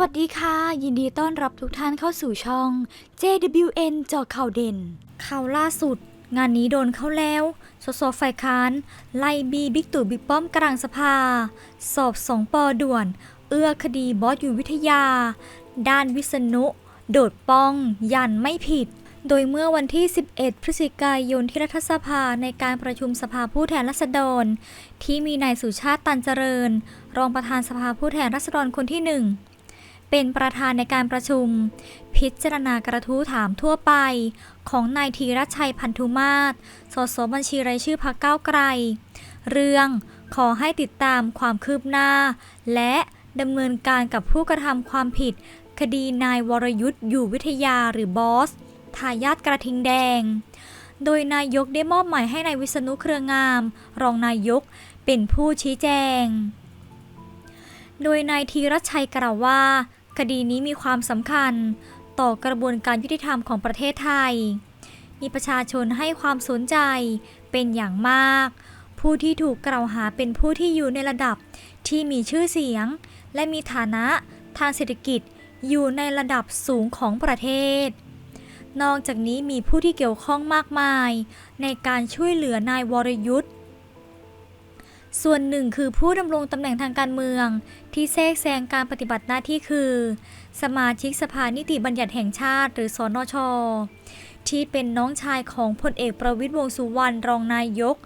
วัสดีค่ะ ยินดีต้อนรับทุกท่านเข้าสู่ช่อง JWN จอข่าวเด่น ข่าวล่าสุด งานนี้โดนเข้าแล้ว สสฝ่ายค้าน ไล่บีบิ๊กตู่บิ๊กป้อมกลางสภา สอบสองปอด่วน เอื้อคดีบอสอยู่วิทยา ด้านวิษณุ โดดป้อง ยันไม่ผิด โดยเมื่อวันที่ 11 พฤศจิกายนที่รัฐสภาในการประชุมสภาผู้แทนราษฎร ที่มีนายสุชาติตันเจริญ รองประธานสภาผู้แทนราษฎรคนที่หนึ่ง เป็นประธานในการประชุม พิจารณากระทู้ถามทั่วไป ของนายธีรชัยพันธุมาศสสบัญชีรายชื่อพรรคก้าวไกล เรื่องขอให้ติดตามความคืบหน้า และดำเนินการกับผู้กระทำความผิด คดีนายวรยุทธ์อยู่วิทยาหรือบอสทายาทกระทิงแดง โดยนายกได้มอบหมายให้นายวิษณุเครืองาม รองนายกเป็นผู้ชี้แจง โดยนายธีรชัยกล่าวว่า คดีนี้มีความสำคัญต่อกระบวนการยุติธรรมของประเทศไทย มีประชาชนให้ความสนใจเป็นอย่างมาก ผู้ที่ถูกกล่าวหาเป็นผู้ที่อยู่ในระดับที่มีชื่อเสียง และมีฐานะทางเศรษฐกิจอยู่ในระดับสูงของประเทศ นอกจากนี้มีผู้ที่เกี่ยวข้องมากมาย ในการช่วยเหลือนายวรยุทธ์ ส่วนหนึ่งคือผู้ดำรงตำแหน่งทางการเมือง ที่แทรกแซงการปฏิบัติหน้าที่คือ สมาชิกสภานิติบัญญัติแห่งชาติ หรือสอนช ที่เป็นน้องชายของพลเอกประวิตยวงสุวรรณรองนายก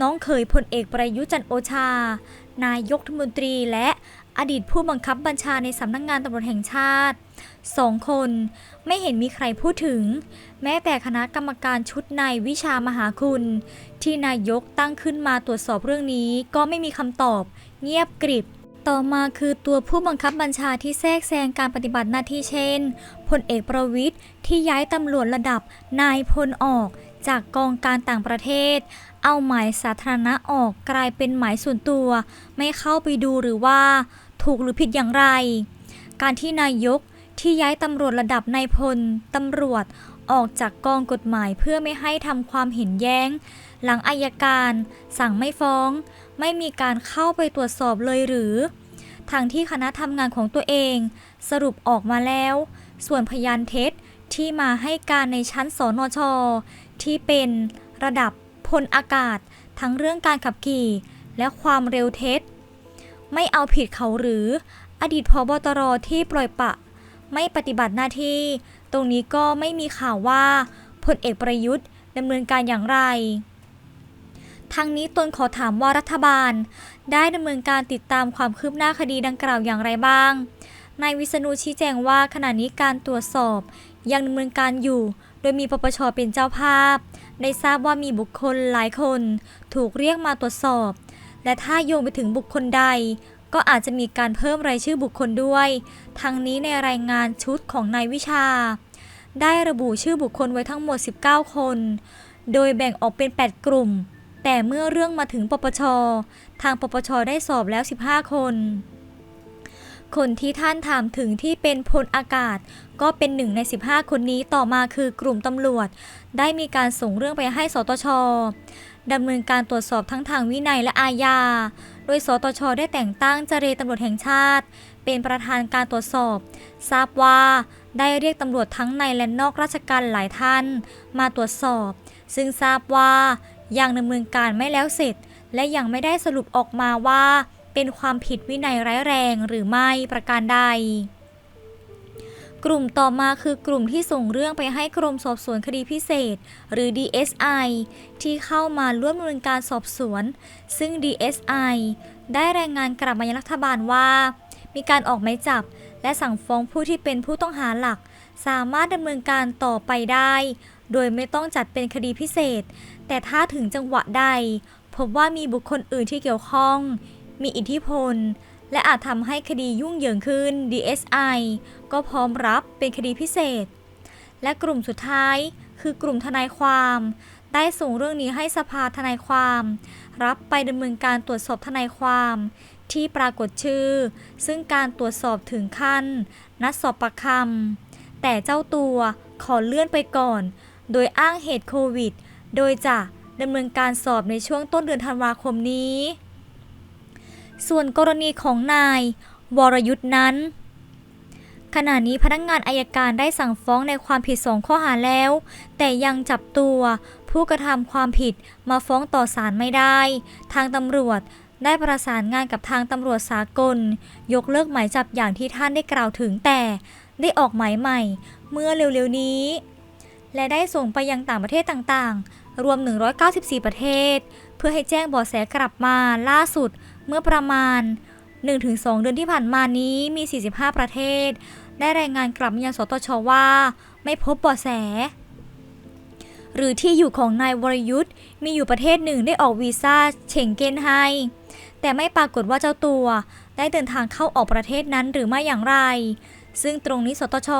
น้องเขยพลเอกประยุจันโอชา นายกรัฐมนตรีและอดีตผู้บังคับบัญชาในสำนักงงานตำรวจแห่งชาติ สองคนไม่เห็นมีใครพูดถึง แม้แต่คณะกรรมการชุดในายวิชามหาคุณ ที่นายกตั้งขึ้นมาตรวจสอบเรื่องนี้ก็ไม่มีคำตอบ เงียบกริบ ต่อมาคือตัวผู้บังคับบัญชาที่แทรกแซงการปฏิบัติหน้าที่เช่นพลเอกประวิทย์ที่ย้ายตำรวจระดับนายพลออกจากกองการต่างประเทศ เอาหมายสาธารณะออกกลายเป็นหมายส่วนตัว ไม่เข้าไปดูหรือว่า ถูกหรือผิดอย่างไร การที่นายก ที่ย้ายตำรวจระดับนายพลตำรวจออกจากกองกฎหมายเพื่อไม่ให้ทำความเห็นแย้ง หลังอายการ สั่งไม่ฟ้อง ไม่มีการเข้าไปตรวจสอบเลยหรือ ทางที่คณะทำงานของตัวเอง สรุปออกมาแล้ว ส่วนพยานเท็จที่มาให้การในชั้นสนช ที่เป็นระดับพลอากาศ ทั้งเรื่องการขับขี่ และความเร็วเท็จ ไม่เอาผิดเขาหรือ อดีตพบตรที่ปล่อยปะ ไม่ปฏิบัติหน้าที่ ตรงนี้ก็ไม่มีข่าวว่าพลเอกประยุทธ์ดำเนินการอย่างไรทางนี้ตนขอถามว่ารัฐบาล ได้ดำเนินการติดตามความคืบหน้าคดีดังกล่าวอย่างไรบ้าง นายวิษณุชี้แจงว่าขณะนี้การตรวจสอบ ยังดำเนินการอยู่ โดยมีปปชเป็นเจ้าภาพ ได้ทราบว่ามีบุคคลหลายคน ถูกเรียกมาตรวจสอบ และถ้าโยงไปถึงบุคคลใด ก็อาจจะมีการเพิ่มรายชื่อบุคคลด้วย ทั้งนี้ในรายงานชุดของนายวิชา ได้ระบุชื่อบุคคลไว้ทั้งหมด 19 คน โดยแบ่งออกเป็น 8 กลุ่ม แต่เมื่อเรื่องมาถึงปปช ทางปปชได้สอบแล้ว 15 คน คนที่ท่านถามถึงที่เป็นพลอากาศ ก็เป็นหนึ่งใน 15 คนนี้ต่อมาคือกลุ่มตำรวจ ได้มีการส่งเรื่องไปให้สตชดำเนินการตรวจสอบทั้งทางวินัยและอาญา ดยสตชได้แต่งตั้งเจรตำรวจแห่งชาติ เป็นประธานการตรวจสอบ ทราบว่าได้เรียกตำรวจทั้งในและนอกราชการหลายท่าน มาตรวจสอบ ซึ่งทราบว่ายังดำเนินการไม่แล้วเสร็จ และยังไม่ได้สรุปออกมาว่า เป็นความผิดวินัยร้ายแรงหรือไม่ประการใด กลุ่มต่อมาคือกลุ่มที่ส่งเรื่องไปให้กรมสอบสวนคดีพิเศษ หรือ DSI ที่เข้ามาร่วมดำเนินการสอบสวน ซึ่ง DSI ได้รายงานกลับมายังรัฐบาลว่า มีการออกหมายจับ และสั่งฟ้องผู้ที่เป็นผู้ต้องหาหลัก สามารถดำเนินการต่อไปได้ โดยไม่ต้องจัดเป็นคดีพิเศษ แต่ถ้าถึงจังหวะใด พบว่ามีบุคคลอื่นที่เกี่ยวข้อง มีอิทธิพล และอาจทำให้คดียุ่งเหยิงขึ้น DSI ก็พร้อมรับเป็นคดีพิเศษ และกลุ่มสุดท้ายคือกลุ่มทนายความ ได้ส่งเรื่องนี้ให้สภาทนายความ รับไปดำเนินการตรวจสอบทนายความ ที่ปรากฏชื่อ ซึ่งการตรวจสอบถึงขั้น นัดสอบปากคำแต่เจ้าตัวขอเลื่อนไปก่อน โดยอ้างเหตุโควิด โดยจะดำเนินการสอบในช่วงต้นเดือนธันวาคมนี้ ส่วนกรณีของนายวรยุทธ์นั้น ขณะนี้พนักงานอายการได้สั่งฟ้องในความผิดสองข้อหาแล้ว แต่ยังจับตัวผู้กระทำความผิดมาฟ้องต่อศาลไม่ได้ ทางตำรวจได้ประสานงานกับทางตำรวจสากล ยกเลิกหมายจับอย่างที่ท่านได้กล่าวถึงแต่ได้ออกหมายใหม่ เมื่อเร็วๆนี้ และได้ส่งไปยังต่างประเทศต่างๆ รวม 194 ประเทศ เพื่อให้แจ้งบาะแสกลับมาล่าสุด เมื่อประมาณ 1-2 เดือนที่ผ่านมานี้มี 45 ประเทศ ได้รายงานกลับมายังสตชว่า ไม่พบเบาะแส หรือที่อยู่ของนายวรยุทธ์มีอยู่ประเทศหนึ่งได้ออกวีซ่าเฉงเกนให้ แต่ไม่ปรากฏว่าเจ้าตัวได้เดินทางเข้าออกประเทศนั้นหรือไม่อย่างไร ซึ่งตรงนี้สตช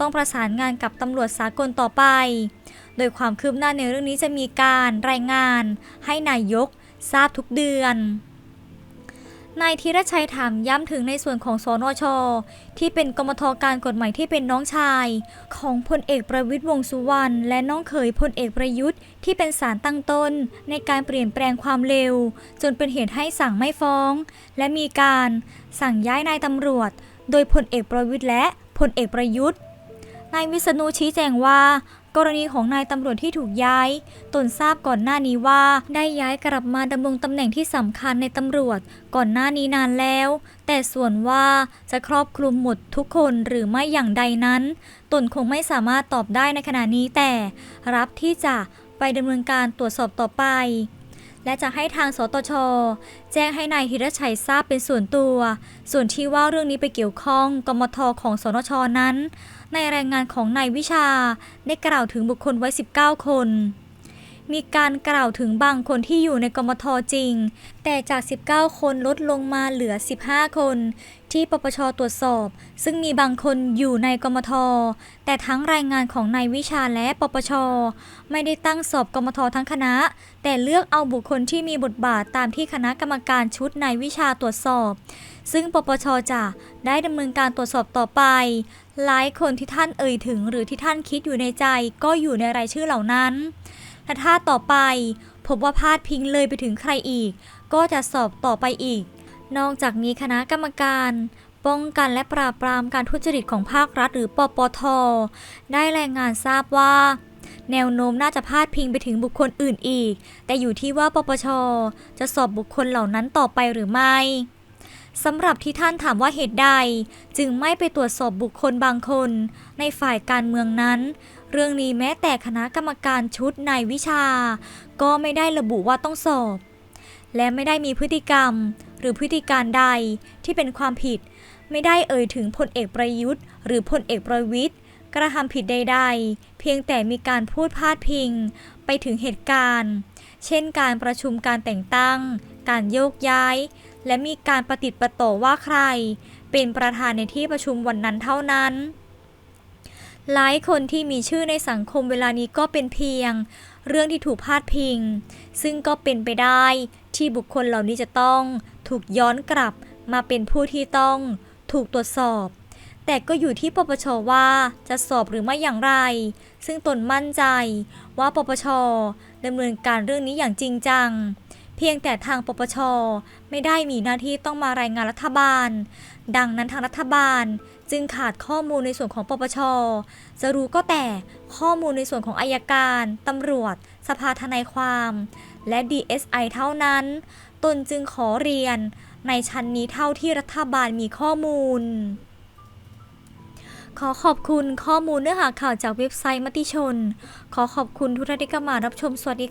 ต้องประสานงานกับตำรวจสากลต่อไป โดยความคืบหน้าในเรื่องนี้จะมีการรายงานให้นายกทราบทุกเดือน นายธีรชัยถามย้ำถึงในส่วนของสนช ที่เป็นกรมทการกฎหมายที่เป็นน้องชาย ของพลเอกประวิตยวงษ์สุวรรณและน้องเขยพลเอกประยุทธ์ที่เป็นสารตั้งต้น ในการเปลี่ยนแปลงความเร็ว จนเป็นเหตุให้สั่งไม่ฟ้อง และมีการสั่งย้ายนายตำรวจ โดยพลเอกประวิตยและพลเอกประยุทธ์นายวิษณุชี้แจงว่า กรณีของนายตำรวจที่ถูกย้าย ตนทราบก่อนหน้านี้ว่าได้ย้ายกลับมาดำรงตำแหน่งที่สำคัญในตำรวจก่อนหน้านี้นานแล้ว แต่ส่วนว่าจะครอบคลุมหมดทุกคนหรือไม่อย่างใดนั้น ตนคงไม่สามารถตอบได้ในขณะนี้แต่รับที่จะไปดำเนินการตรวจสอบต่อไป และจะให้ทางสตช แจ้งให้นายฮิรชัยทราบเป็นส่วนตัว ส่วนที่ว่าเรื่องนี้ไปเกี่ยวข้องกมทของสนชนั้น ในรายงานของนายวิชาได้กล่าวถึงบุคคลไว้ 19 คน มีการกล่าวถึงบางคนที่อยู่ในกมทจริง แต่จาก 19 คนลดลงมาเหลือ 15 คน ที่ปปชตรวจสอบ ซึ่งมีบางคนอยู่ในกมท แต่ทั้งรายงานของนายวิชาและปปช ไม่ได้ตั้งสอบกมททั้งคณะ แต่เลือกเอาบุคคลที่มีบทบาทตามที่คณะกรรมการชุดนายวิชาตรวจสอบ ซึ่งปปชจะได้ดำเนินการตรวจสอบต่อไปหลายคนที่ท่านเอ่ยถึงหรือที่ท่านคิดอยู่ในใจก็อยู่ในรายชื่อเหล่านั้น และถ้าต่อไป พบว่าพาดพิงเลยไปถึงใครอีก ก็จะสอบต่อไปอีก นอกจากนี้คณะกรรมการ ป้องกันและปราบปรามการทุจริตของภาครัฐหรือปปท ได้รายงานทราบว่าแนวโน้มน่าจะพาดพิงไปถึงบุคคลอื่นอีก แต่อยู่ที่ว่าปปช จะสอบบุคคลเหล่านั้นต่อไปหรือไม่สำหรับที่ท่านถามว่าเหตุใด จึงไม่ไปตรวจสอบบุคคลบางคน ในฝ่ายการเมืองนั้น เรื่องนี้แม้แต่คณะกรรมการชุดในวิชา ก็ไม่ได้ระบุว่าต้องสอบ และไม่ได้มีพฤติกรรม หรือพฤติการใดที่เป็นความผิด ไม่ได้เอ่ยถึงพลเอกประยุทธ์ หรือพลเอกประวิทย์กระทำผิดใด ๆ เพียงแต่มีการพูดพาดพิง ไปถึงเหตุการณ์ เช่นการประชุมการแต่งตั้ง การโยกย้าย และมีการประติดประต่อว่าใคร เป็นประธานในที่ประชุมวันนั้นเท่านั้น หลายคนที่มีชื่อในสังคมเวลานี้ก็เป็นเพียง เรื่องที่ถูกพาดพิง ซึ่งก็เป็นไปได้ที่บุคคลเหล่านี้จะต้องถูกย้อนกลับมาเป็นผู้ที่ต้องถูกตรวจสอบ แต่ก็อยู่ที่ปปชว่าจะสอบหรือไม่อย่างไร ซึ่งตนมั่นใจว่าปปชดำเนินการเรื่องนี้อย่างจริงจัง เพียงแต่ทางปปชไม่ได้มีหน้าที่ต้องมารายงานรัฐบาล ดังนั้นทางรัฐบาล จึงขาดข้อมูลในส่วนของปปช จะรู้ก็แต่ข้อมูลในส่วนของอายการ ตำรวจ สภาทนายความ และ DSI เท่านั้น ตนจึงขอเรียนในชั้นนี้เท่าที่รัฐบาลมีข้อมูล ขอขอบคุณข้อมูลเนื้อหาข่าวจากเว็บไซต์มติชน ขอขอบคุณทุกท่านที่เข้ามารับชม สวัสดีค่ะ